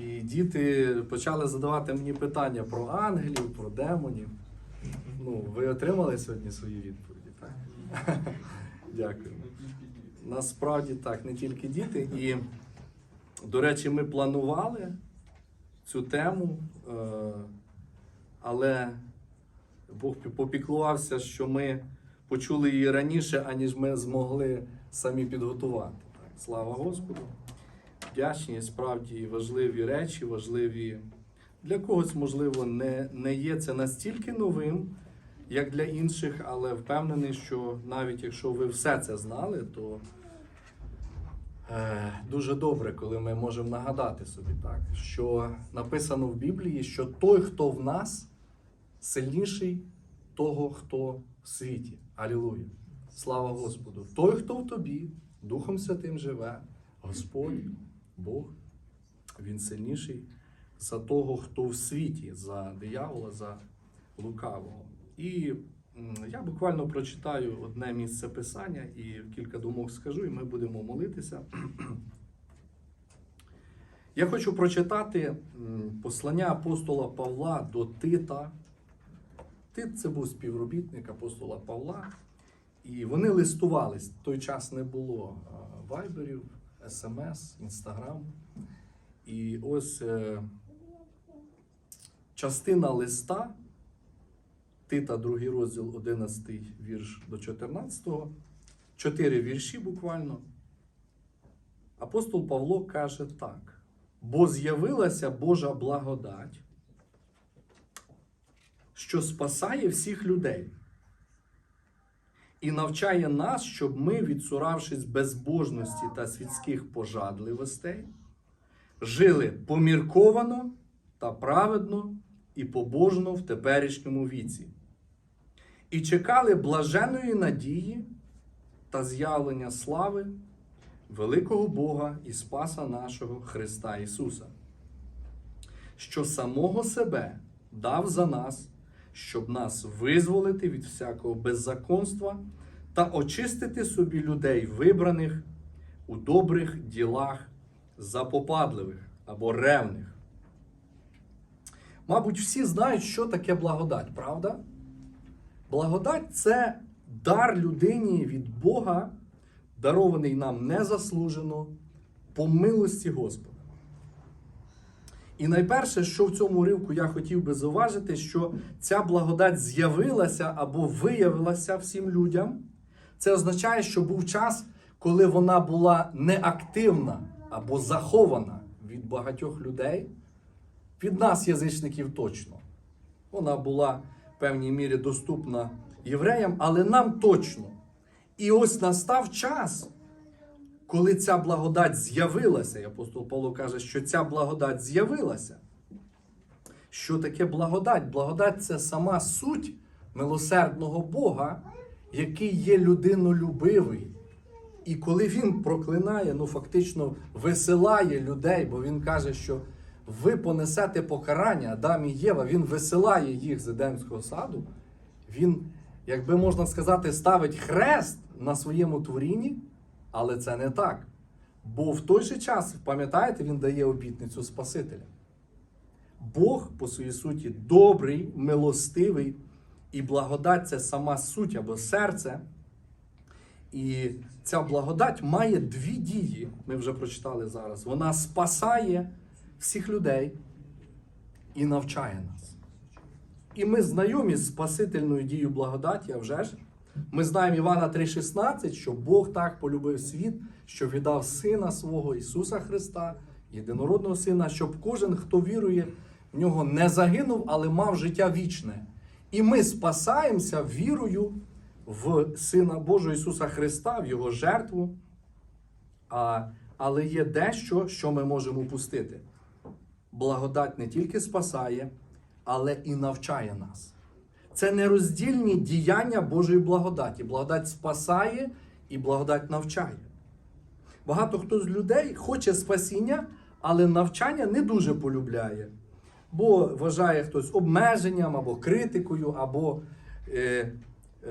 І діти почали задавати мені питання про ангелів, про демонів. Ну, ви отримали сьогодні свої відповіді, так? Дякую. Насправді так, не тільки діти. І, до речі, ми планували цю тему, е, але Бог попіклувався, що ми почули її раніше, аніж ми змогли самі підготувати. Так, слава Господу. Вдячні, справді важливі речі, важливі. Для когось, можливо, не, не є це настільки новим, як для інших, але впевнений, що навіть якщо ви все це знали, то е, дуже добре, коли ми можемо нагадати собі так, що написано в Біблії, що той, хто в нас, сильніший того, хто в світі. Алілуя! Слава Господу! Той, хто в тобі, Духом Святим живе, Господь, Бог, Він сильніший за того, хто в світі, за диявола, за лукавого. І я буквально прочитаю одне місце писання і кілька думок скажу, і ми будемо молитися. Я хочу прочитати послання апостола Павла до Тита. Тит це був співробітник апостола Павла. І вони листувались. В той час не було вайберів, смс, інстаграм. І ось е, частина листа, Тита, другий розділ, 11 вірш до 14, чотири вірші буквально. Апостол Павло каже так: бо з'явилася Божа благодать, що спасає всіх людей і навчає нас, щоб ми, відсуравшись безбожності та світських пожадливостей, жили помірковано та праведно і побожно в теперішньому віці, і чекали блаженої надії та з'явлення слави великого Бога і Спаса нашого Христа Ісуса, що самого себе дав за нас, щоб нас визволити від всякого беззаконства та очистити собі людей, вибраних у добрих ділах запопадливих або ревних. Мабуть, всі знають, що таке благодать, правда? Благодать це дар людині від Бога, дарований нам незаслужено по милості Господа. І найперше, що в цьому ривку я хотів би зауважити, що ця благодать з'явилася або виявилася всім людям. Це означає, що був час, коли вона була неактивна або захована від багатьох людей. Від нас, язичників, точно. Вона була в певній мірі доступна євреям, але нам точно. І ось настав час, коли ця благодать з'явилася, і апостол Павло каже, що ця благодать з'явилася. Що таке благодать? Благодать це сама суть милосердного Бога, який є людинолюбивий. І коли він проклинає, ну фактично висилає людей, бо він каже, що ви понесете покарання Адам і Єва, він висилає їх з Едемського саду, він, якби можна сказати, ставить хрест на своєму творінні, але це не так. Бо в той же час, пам'ятаєте, він дає обітницю Спасителя. Бог, по своїй суті, добрий, милостивий, і благодать це сама суть або серце. І ця благодать має дві дії, ми вже прочитали зараз. Вона спасає всіх людей і навчає нас. І ми знайомі з спасительною дією благодаті, а вже ж. Ми знаємо Івана 3,16, що Бог так полюбив світ, що віддав Сина свого Ісуса Христа, єдинородного Сина, щоб кожен, хто вірує в нього, не загинув, але мав життя вічне. І ми спасаємося вірою в Сина Божого Ісуса Христа, в Його жертву. А, але є дещо, що ми можемо упустити. Благодать не тільки спасає, але і навчає нас. Це нероздільні діяння Божої благодаті. Благодать спасає і благодать навчає. Багато хто з людей хоче спасіння, але навчання не дуже полюбляє. Бо вважає хтось обмеженням або критикою, або е,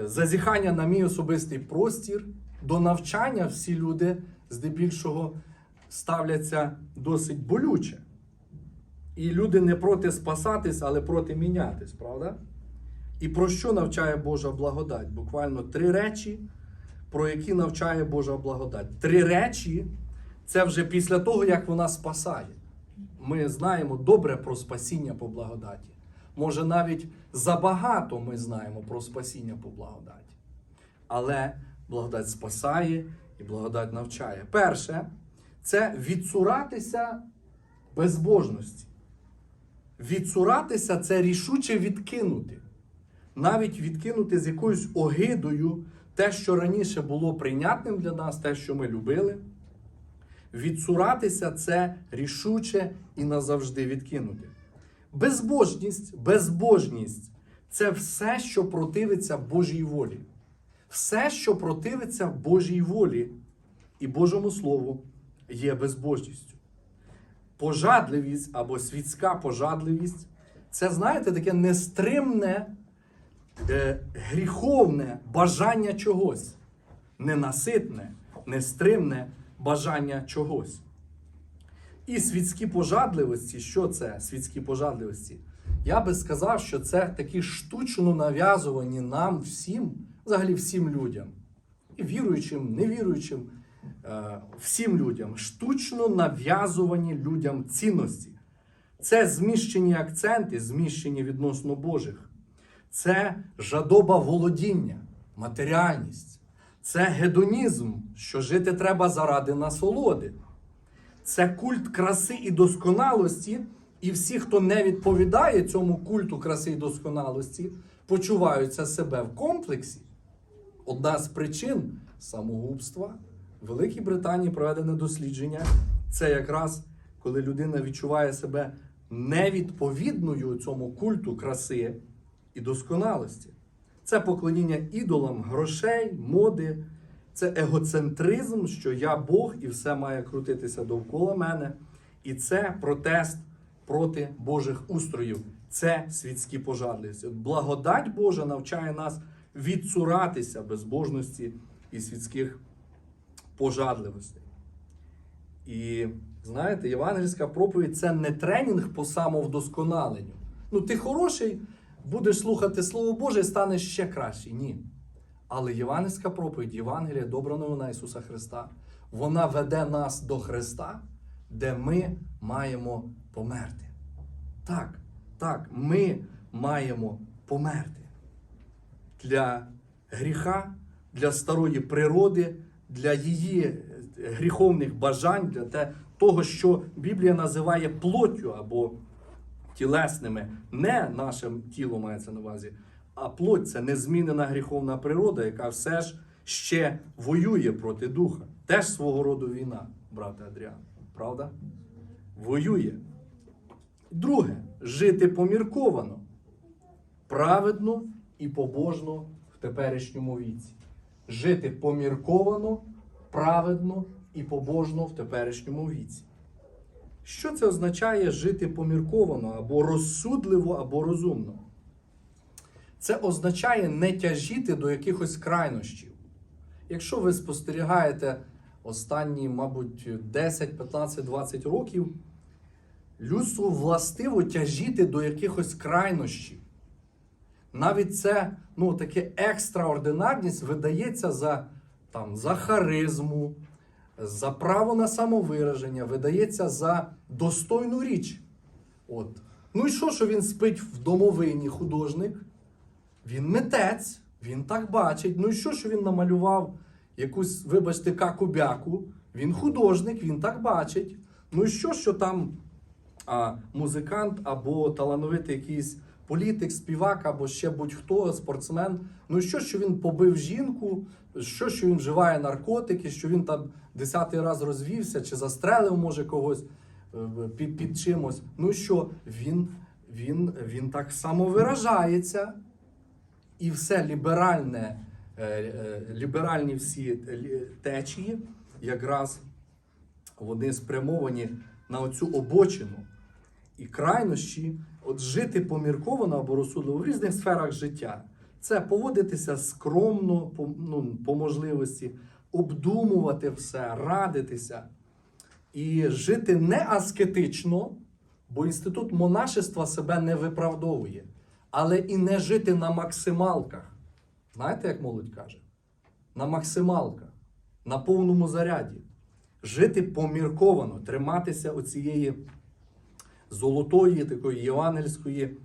зазіхання на мій особистий простір. До навчання всі люди здебільшого ставляться досить болюче. І люди не проти спасатись, але проти мінятись, правда? І про що навчає Божа благодать? Буквально три речі, про які навчає Божа благодать. Три речі це вже після того, як вона спасає. Ми знаємо добре про спасіння по благодаті. Може, навіть забагато ми знаємо про спасіння по благодаті. Але благодать спасає і благодать навчає. Перше, це відсуратися безбожності. Відсуратися це рішуче відкинути. Навіть відкинути з якоюсь огидою те, що раніше було прийнятним для нас, те, що ми любили. Відсуратися це рішуче і назавжди відкинути. Безбожність, безбожність це все, що противиться Божій волі. Все, що противиться Божій волі і Божому Слову, є безбожністю. Пожадливість або світська пожадливість це, знаєте, таке нестримне, гріховне бажання чогось, ненаситне, нестримне бажання чогось. І світські пожадливості, що це світські пожадливості? Я би сказав, що це такі штучно нав'язувані нам всім, взагалі всім людям, і віруючим, невіруючим, е, всім людям, штучно нав'язувані людям цінності. Це зміщені акценти, зміщені відносно Божих. Це жадоба володіння, матеріальність. Це гедонізм, що жити треба заради насолоди. Це культ краси і досконалості, і всі, хто не відповідає цьому культу краси і досконалості, почуваються себе в комплексі. Одна з причин самогубства в Великій Британії проведене дослідження. Це якраз коли людина відчуває себе невідповідною цьому культу краси і досконалості. Це поклоніння ідолам грошей, моди, це егоцентризм, що я Бог і все має крутитися довкола мене. І це протест проти Божих устроїв. Це світські пожадливості. Благодать Божа навчає нас відсуратися безбожності і світських пожадливостей. І знаєте, євангельська проповідь це не тренінг по самовдосконаленню. Ну, ти хороший, будеш слухати Слово Боже і станеш ще кращий. Ні. Але євангельська проповідь, Євангелія, добра новина Ісуса Христа, вона веде нас до Христа, де ми маємо померти. Так, так, ми маємо померти. Для гріха, для старої природи, для її е, гріховних бажань, для того, що Біблія називає плоттю або тілесними, не нашим тілом мається на увазі, а плоть це незмінена гріховна природа, яка все ж ще воює проти духа. Теж свого роду війна, брате Адріан. Правда? Воює. Друге, жити помірковано, праведно і побожно в теперішньому віці. Жити помірковано, праведно і побожно в теперішньому віці. Що це означає жити помірковано або розсудливо, або розумно? Це означає не тяжіти до якихось крайнощів. Якщо ви спостерігаєте останні, мабуть, 10, 15, 20 років, людству властиво тяжіти до якихось крайнощів. Навіть це ну, таке екстраординарність видається за, там, за харизму, за право на самовираження, видається за достойну річ. От. Ну і що, що він спить в домовині художник? Він митець, він так бачить. Ну і що, що він намалював якусь, вибачте, каку-бяку? Він художник, він так бачить. Ну і що, що там а, музикант або талановитий якийсь політик, співак, або ще будь-хто, спортсмен. Ну що, що він побив жінку, що, що він вживає наркотики, що він там десятий раз розвівся, чи застрелив, може, когось е, під, під чимось. Ну що, він, він, він так само виражається. І все ліберальне, е, е, ліберальні всі течії, якраз вони спрямовані на оцю обочину і крайнощі, от жити помірковано або розсудливо в різних сферах життя. Це поводитися скромно, по, ну, по можливості, обдумувати все, радитися і жити не аскетично, Бо інститут монашества себе не виправдовує, але і не жити на максималках. Знаєте, як молодь каже? На максималках, на повному заряді. Жити помірковано, триматися оцієї золотої, такої євангельської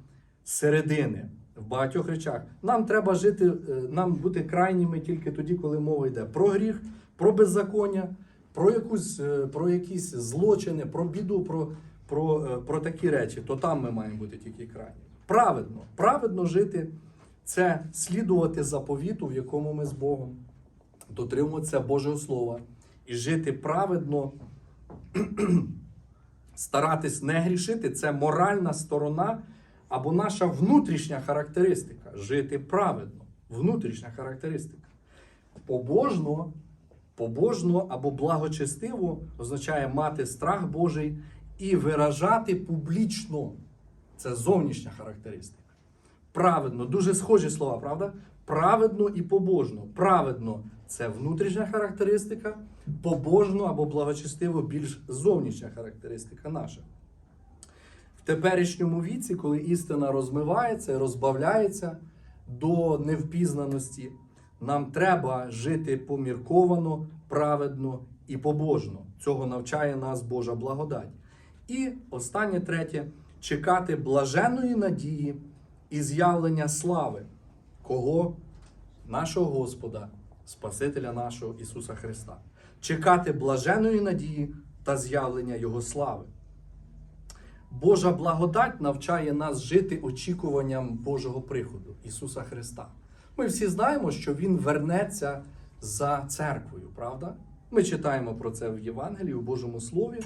середини в багатьох речах. Нам треба жити, е, нам бути крайніми тільки тоді, коли мова йде про гріх, про беззаконня, про, якусь, е, про якісь злочини, про біду, про, про, е, про такі речі. То там ми маємо бути тільки крайні. Праведно, праведно жити це слідувати заповіту, в якому ми з Богом, дотримуватися Божого Слова і жити праведно старатись не грішити це моральна сторона або наша внутрішня характеристика. Жити праведно. Внутрішня характеристика. Побожно, побожно або благочестиво означає мати страх Божий і виражати публічно. Це зовнішня характеристика. Праведно, дуже схожі слова, правда? Праведно і побожно. Праведно це внутрішня характеристика, побожно або благочестиво більш зовнішня характеристика наша. В теперішньому віці, коли істина розмивається і розбавляється до невпізнаності, нам треба жити помірковано, праведно і побожно. Цього навчає нас Божа благодать. І останнє третє чекати блаженної надії і з'явлення слави. Кого? Нашого Господа, Спасителя нашого Ісуса Христа. Чекати блаженої надії та з'явлення Його слави. Божа благодать навчає нас жити очікуванням Божого приходу Ісуса Христа. Ми всі знаємо, що Він вернеться за церквою, правда? Ми читаємо про це в Євангелії, у Божому Слові.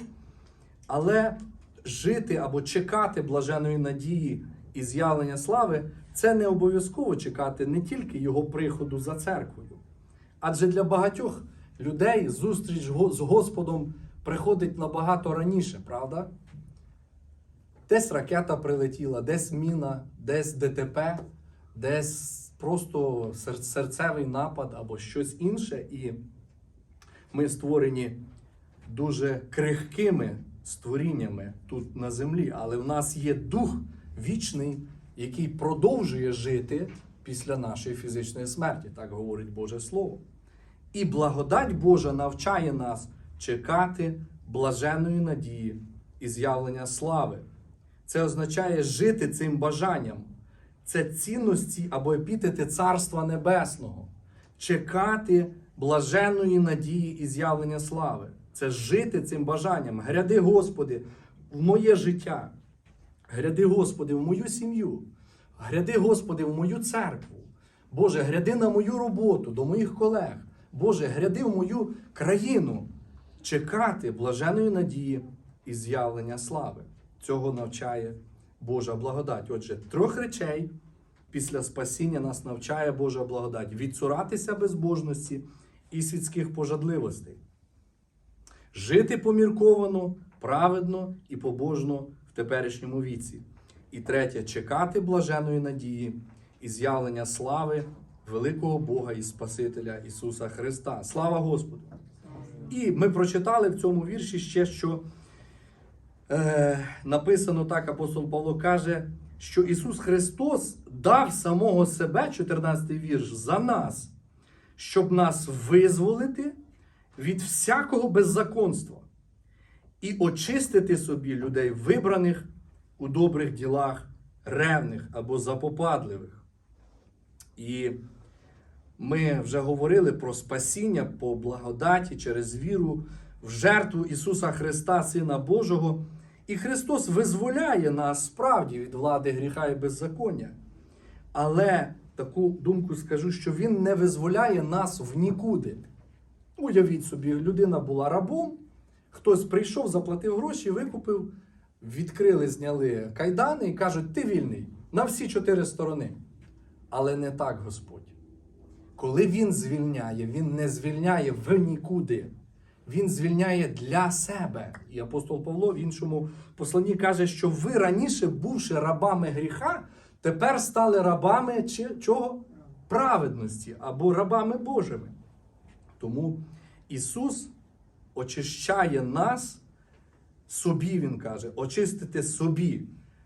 Але жити або чекати блаженої надії і з'явлення слави це не обов'язково чекати не тільки Його приходу за церквою. Адже для багатьох людей зустріч з Господом приходить набагато раніше, правда? Десь ракета прилетіла, десь міна, десь ДТП, десь просто серцевий напад або щось інше. І ми створені дуже крихкими створіннями тут на землі, але в нас є дух вічний, який продовжує жити після нашої фізичної смерті, так говорить Боже Слово. І благодать Божа навчає нас чекати блаженої надії і з'явлення слави. Це означає жити цим бажанням. Це цінності або епітети Царства Небесного. Чекати блаженної надії і з'явлення слави. Це жити цим бажанням. Гряди, Господи, в моє життя. Гряди, Господи, в мою сім'ю. Гряди, Господи, в мою церкву. Боже, гряди на мою роботу, до моїх колег. Боже, гряди в мою країну. Чекати блаженої надії і з'явлення слави. Цього навчає Божа благодать. Отже, трьох речей після спасіння нас навчає Божа благодать: відцуратися безбожності і світських пожадливостей, жити помірковано, праведно і побожно теперішньому віці. І третє чекати блаженої надії і з'явлення слави великого Бога і Спасителя Ісуса Христа. Слава Господу! І ми прочитали в цьому вірші ще, що е, написано так, апостол Павло каже, що Ісус Христос дав самого себе, 14 вірш, за нас, щоб нас визволити від всякого беззаконства і очистити собі людей, вибраних у добрих ділах, ревних або запопадливих. І ми вже говорили про спасіння по благодаті через віру в жертву Ісуса Христа, Сина Божого. І Христос визволяє нас справді від влади гріха і беззаконня. Але таку думку скажу, що Він не визволяє нас в нікуди. Уявіть собі, людина була рабом, хтось прийшов, заплатив гроші, викупив, відкрили, зняли кайдани і кажуть, ти вільний на всі чотири сторони. Але не так Господь. Коли Він звільняє, Він не звільняє в нікуди. Він звільняє для себе. І апостол Павло в іншому посланні каже, що ви раніше, бувши рабами гріха, тепер стали рабами чи, чого? Праведності або рабами Божими. Тому Ісус очищає нас собі, він каже, очистити собі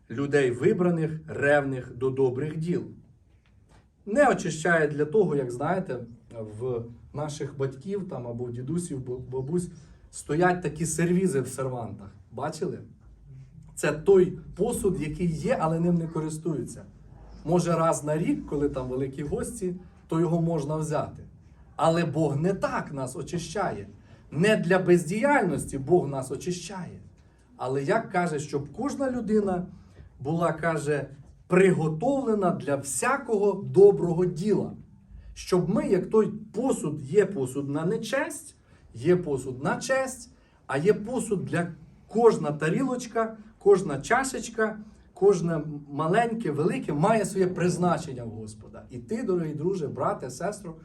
людей вибраних, ревних до добрих діл. Не очищає для того, як знаєте, в наших батьків там або дідусів, бабусь стоять такі сервізи в сервантах. Бачили? Це той посуд, який є, але ним не користуються. Може, раз на рік, коли там великі гості, то його можна взяти. Але Бог не так нас очищає. Не для бездіяльності Бог нас очищає. Але як каже, щоб кожна людина була, каже, приготовлена для всякого доброго діла. Щоб ми, як той посуд, є посуд на нечесть, є посуд на честь, а є посуд для кожна тарілочка, кожна чашечка, кожне маленьке, велике має своє призначення в Господа. І ти, дорогий друже, брате, сестро,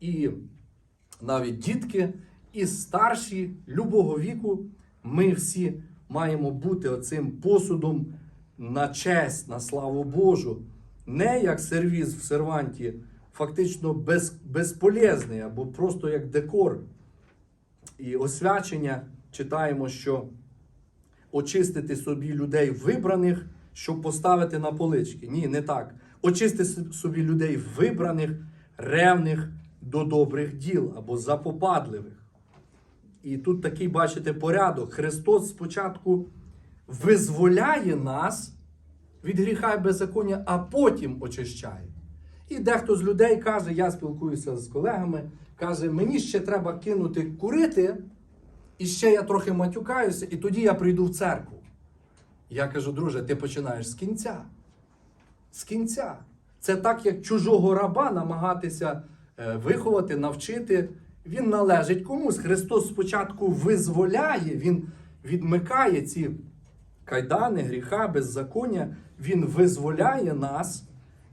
і навіть дітки, і старші любого віку, ми всі маємо бути оцим посудом на честь, на славу Божу. Не як сервіз в серванті, фактично без, безполезний, або просто як декор. І освячення читаємо, що очистити собі людей вибраних, щоб поставити на полички. Ні, не так. Очистити собі людей вибраних, ревних до добрих діл або запопадливих. І тут такий, бачите, порядок. Христос спочатку визволяє нас від гріха і беззаконня, а потім очищає. І дехто з людей каже, я спілкуюся з колегами, каже, мені ще треба кинути курити, і ще я трохи матюкаюся, і тоді я прийду в церкву. Я кажу, друже, ти починаєш з кінця. З кінця. Це так, як чужого раба намагатися е, виховати, навчити. Він належить комусь. Христос спочатку визволяє, Він відмикає ці кайдани, гріха, беззаконня. Він визволяє нас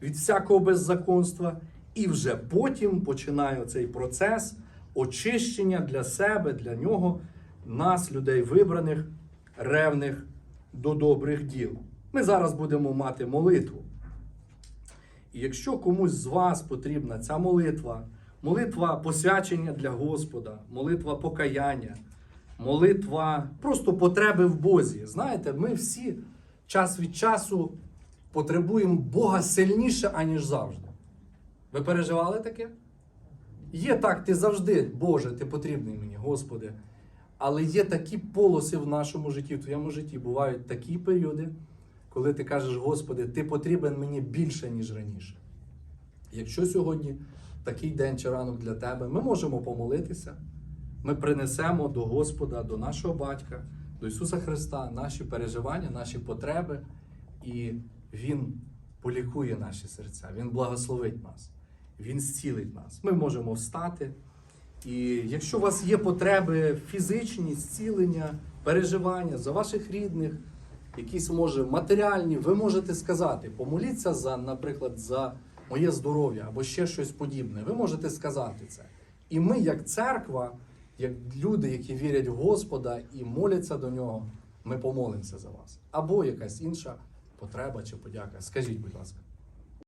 від всякого беззаконства, і вже потім починає цей процес очищення для себе, для нього, нас, людей вибраних, ревних до добрих діл. Ми зараз будемо мати молитву. І якщо комусь з вас потрібна ця молитва, молитва посвячення для Господа, молитва покаяння, молитва просто потреби в Бозі. Знаєте, ми всі час від часу потребуємо Бога сильніше, аніж завжди. Ви переживали таке? Є так, ти завжди, Боже, ти потрібний мені, Господи. Але є такі полоси в нашому житті, в твоєму житті бувають такі періоди, коли ти кажеш, Господи, ти потрібен мені більше, ніж раніше. Якщо сьогодні такий день чи ранок для тебе, ми можемо помолитися, ми принесемо до Господа, до нашого батька, до Ісуса Христа наші переживання, наші потреби, і Він полікує наші серця, Він благословить нас, Він зцілить нас. Ми можемо встати. І якщо у вас є потреби фізичні, зцілення, переживання за ваших рідних, якісь може матеріальні, ви можете сказати, помоліться за, наприклад, за моє здоров'я або ще щось подібне. Ви можете сказати це. І ми, як церква, як люди, які вірять в Господа і моляться до нього, ми помолимося за вас. Або якась інша потреба чи подяка. Скажіть, будь ласка.